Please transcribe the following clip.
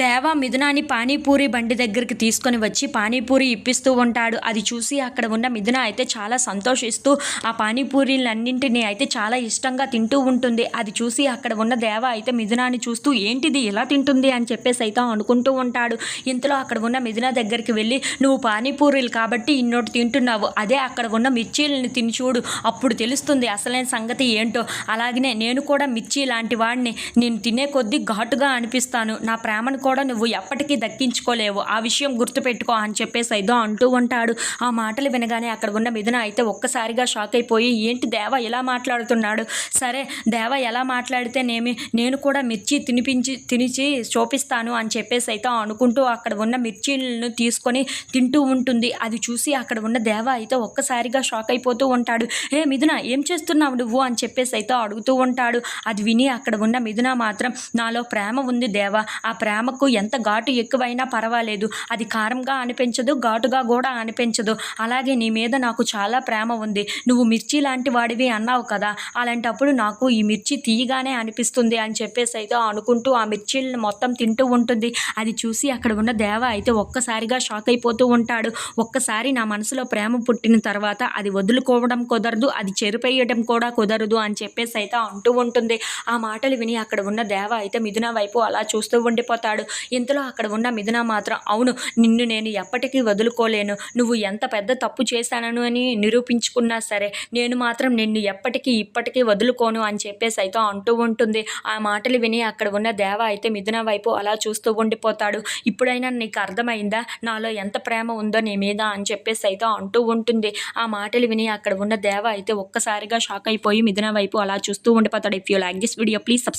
దేవ మిథునాని పానీపూరి బండి దగ్గరికి తీసుకొని వచ్చి పానీపూరి ఇప్పిస్తూ ఉంటాడు. అది చూసి అక్కడ ఉన్న మిథున అయితే చాలా సంతోషిస్తూ ఆ పానీపూరీలన్నింటినీ అయితే చాలా ఇష్టంగా తింటూ ఉంటుంది. అది చూసి అక్కడ ఉన్న దేవ అయితే మిథునాని చూస్తూ ఏంటిది ఎలా తింటుంది? అని చెప్పేసి అయితే అనుకుంటూ ఉంటాడు. ఇంతలో అక్కడ ఉన్న మిథున దగ్గరికి వెళ్ళి నువ్వు పానీపూరీలు కాబట్టి ఇన్నోటి తింటున్నావు. అదే అక్కడ ఉన్న మిర్చీలని తిని చూడు. అప్పుడు తెలుస్తుంది అసలైన సంగతి ఏంటో. అలాగనే నేను కూడా మిర్చి లాంటి వాడిని నేను తినే కొద్దీ ఘాటుగా అనిపిస్తాను. నా ప్రేమను కూడా నువ్వు ఎప్పటికీ దక్కించుకోలేవు. ఆ విషయం గుర్తుపెట్టుకో అని చెప్పేసి ఏదో అంటూ ఉంటాడు. ఆ మాటలు వినగానే అక్కడ ఉన్న మిథున అయితే ఒక్కసారిగా షాక్ అయిపోయి ఏంటి దేవ ఎలా మాట్లాడుతున్నాడు? సరే దేవ ఎలా మాట్లాడితేనేమి? నేను కూడా మిర్చి తినిపించి తినిచి చూపిస్తాను అని చెప్పేసి అయితే అనుకుంటూ అక్కడ ఉన్న మిర్చీలను తీసుకొని తింటూ ఉంటుంది. అది చూసి అక్కడ ఉన్న దేవ అయితే ఒక్కసారిగా షాక్ అయిపోతూ ఉంటాడు. ఏ మిథున ఏం చేస్తున్నావు నువ్వు? అని చెప్పేసి అయితే అడుగుతూ ఉంటాడు. అది విని అక్కడ ఉన్న మిథున మాత్రం నాలో ప్రేమ ఉంది దేవ. ఆ ప్రేమ ఆమెకు ఎంత ఘాటు ఎక్కువైనా పర్వాలేదు. అది కారంగా అనిపించదు ఘాటుగా కూడా అనిపించదు. అలాగే నీ మీద నాకు చాలా ప్రేమ ఉంది. నువ్వు మిర్చి లాంటి వాడివి అన్నావు కదా. అలాంటప్పుడు నాకు ఈ మిర్చి తీయగానే అనిపిస్తుంది అని చెప్పేసి అయితే అనుకుంటూ ఆ మిర్చీలను మొత్తం తింటూ ఉంటుంది. అది చూసి అక్కడ ఉన్న దేవ అయితే ఒక్కసారిగా షాక్ అయిపోతూ ఉంటాడు. ఒక్కసారి నా మనసులో ప్రేమ పుట్టిన తర్వాత అది వదులుకోవడం కుదరదు అది చెరిపేయడం కూడా కుదరదు అని చెప్పేసి అయితే అంటూ ఉంటుంది. ఆ మాటలు విని అక్కడ ఉన్న దేవ అయితే మిథున వైపు అలా చూస్తూ ఉండిపోతాడు. ఇంతలో అక్కడ ఉన్న మిథున మాత్రం అవును నిన్ను నేను ఎప్పటికీ వదులుకోలేను. నువ్వు ఎంత పెద్ద తప్పు చేశానను అని నిరూపించుకున్నా సరే నేను మాత్రం నిన్ను ఎప్పటికీ ఇప్పటికీ వదులుకోను అని చెప్పేసి అయితే అంటూ ఉంటుంది. ఆ మాటలు విని అక్కడ ఉన్న దేవ అయితే మిథున వైపు అలా చూస్తూ ఉండిపోతాడు. ఇప్పుడైనా నీకు అర్థమైందా? నాలో ఎంత ప్రేమ ఉందో నీ మీద అని చెప్పేసి అయితే అంటూ ఉంటుంది. ఆ మాటలు విని అక్కడ ఉన్న దేవ అయితే ఒక్కసారిగా షాక్ అయిపోయి మిథున వైపు అలా చూస్తూ ఉండిపోతాడు. If you like this video please subscribe